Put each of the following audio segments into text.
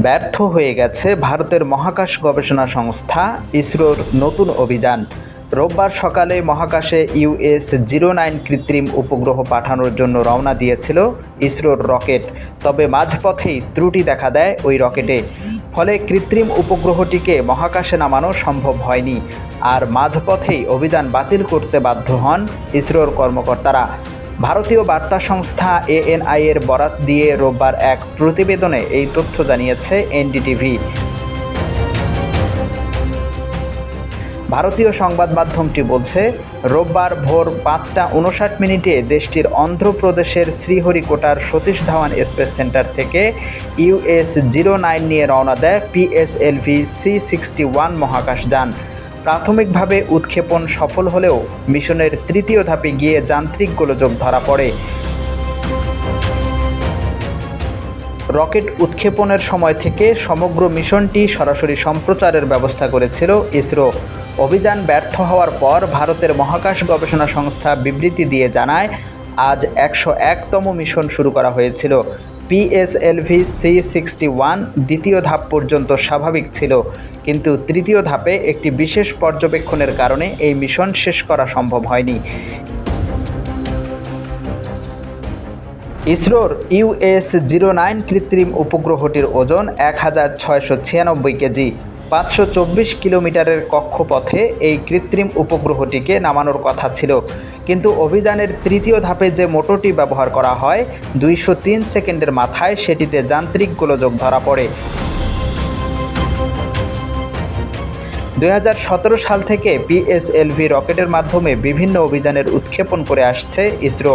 ব্যর্থ হয়ে গেছে ভারতের মহাকাশ গবেষণা সংস্থা ইসরোর নতুন অভিযান। রোববার সকালে মহাকাশে ইউএস জিরো নাইন কৃত্রিম উপগ্রহ পাঠানোর জন্য রওনা দিয়েছিল ইসরোর রকেট। তবে মাঝপথেই ত্রুটি দেখা দেয় ওই রকেটে। ফলে কৃত্রিম উপগ্রহটিকে মহাকাশে নামানো সম্ভব হয়নি। আর মাঝপথেই অভিযান বাতিল করতে বাধ্য হন ইসরোর কর্মকর্তারা। ভারতীয় বার্তা সংস্থা এএনআই এর বরাত দিয়ে রোববার এক প্রতিবেদনে এই তথ্য জানিয়েছে এনডিটিভি। ভারতীয় সংবাদ মাধ্যমটি বলছে, রোববার ভোর পাঁচটা উনষাট মিনিটে দেশটির অন্ধ্রপ্রদেশের শ্রীহরিকোটার সতীশ ধাওয়ান স্পেস সেন্টার থেকে ইউএস জিরো নাইন নিয়ে রওনা দেয় পিএসএলভি সি সিক্সটি ওয়ান মহাকাশযান। প্রাথমিকভাবে উৎক্ষেপণ সফল হলেও মিশনের তৃতীয় ধাপে গিয়ে যান্ত্রিক গোলযোগ ধরা পড়ে। রকেট উৎক্ষেপণের সময় থেকে সমগ্র মিশনটি সরাসরি সম্প্রচারের ব্যবস্থা করেছিল ইসরো। অভিযান ব্যর্থ হওয়ার পর ভারতের মহাকাশ গবেষণা সংস্থা বিবৃতি দিয়ে জানায়, আজ একশো একতম মিশন শুরু করা হয়েছিল। পিএসএলভি সি সিক্সটি ওয়ান দ্বিতীয় ধাপ পর্যন্ত স্বাভাবিক ছিল, কিন্তু তৃতীয় ধাপে একটি বিশেষ পর্যবেক্ষণের কারণে এই মিশন শেষ করা সম্ভব হয়নি। ইসরোর ইউএস জিরো নাইন কৃত্রিম উপগ্রহটির ওজন এক হাজার ছয়শো ছিয়ানব্বই কেজি। পাঁচশো চব্বিশ কিলোমিটারের কক্ষপথে এই কৃত্রিম উপগ্রহটিকে নামানোর কথা ছিল। কিন্তু অভিযানের তৃতীয় ধাপে যে মোটরটি ব্যবহার করা হয়, দুইশো তিন সেকেন্ডের মাথায় সেটিতে যান্ত্রিক গোলযোগ ধরা পড়ে। দুই হাজার সতেরো সাল থেকে পিএসএলভি রকেটের মাধ্যমে বিভিন্ন অভিযানের উৎক্ষেপণ করে আসছে ইসরো।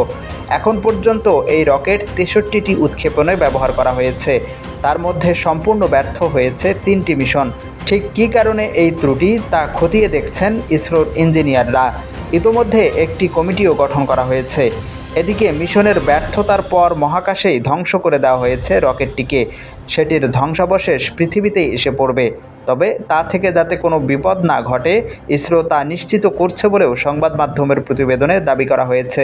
এখন পর্যন্ত এই রকেট তেষট্টিটি উৎক্ষেপণে ব্যবহার করা হয়েছে। তার মধ্যে সম্পূর্ণ ব্যর্থ হয়েছে তিনটি মিশন। ঠিক কী কারণে এই ত্রুটি তা খতিয়ে দেখছেন ইসরোর ইঞ্জিনিয়াররা? ইতোমধ্যে একটি কমিটিও গঠন করা হয়েছে। এদিকে মিশনের ব্যর্থতার পর মহাকাশেই ধ্বংস করে দেওয়া হয়েছে রকেটটিকে। সেটির ধ্বংসাবশেষ পৃথিবীতেই এসে পড়বে। তবে তা থেকে যাতে কোনো বিপদ না ঘটে, ইসরো তা নিশ্চিত করছে বলেও সংবাদ মাধ্যমের প্রতিবেদনে দাবি করা হয়েছে।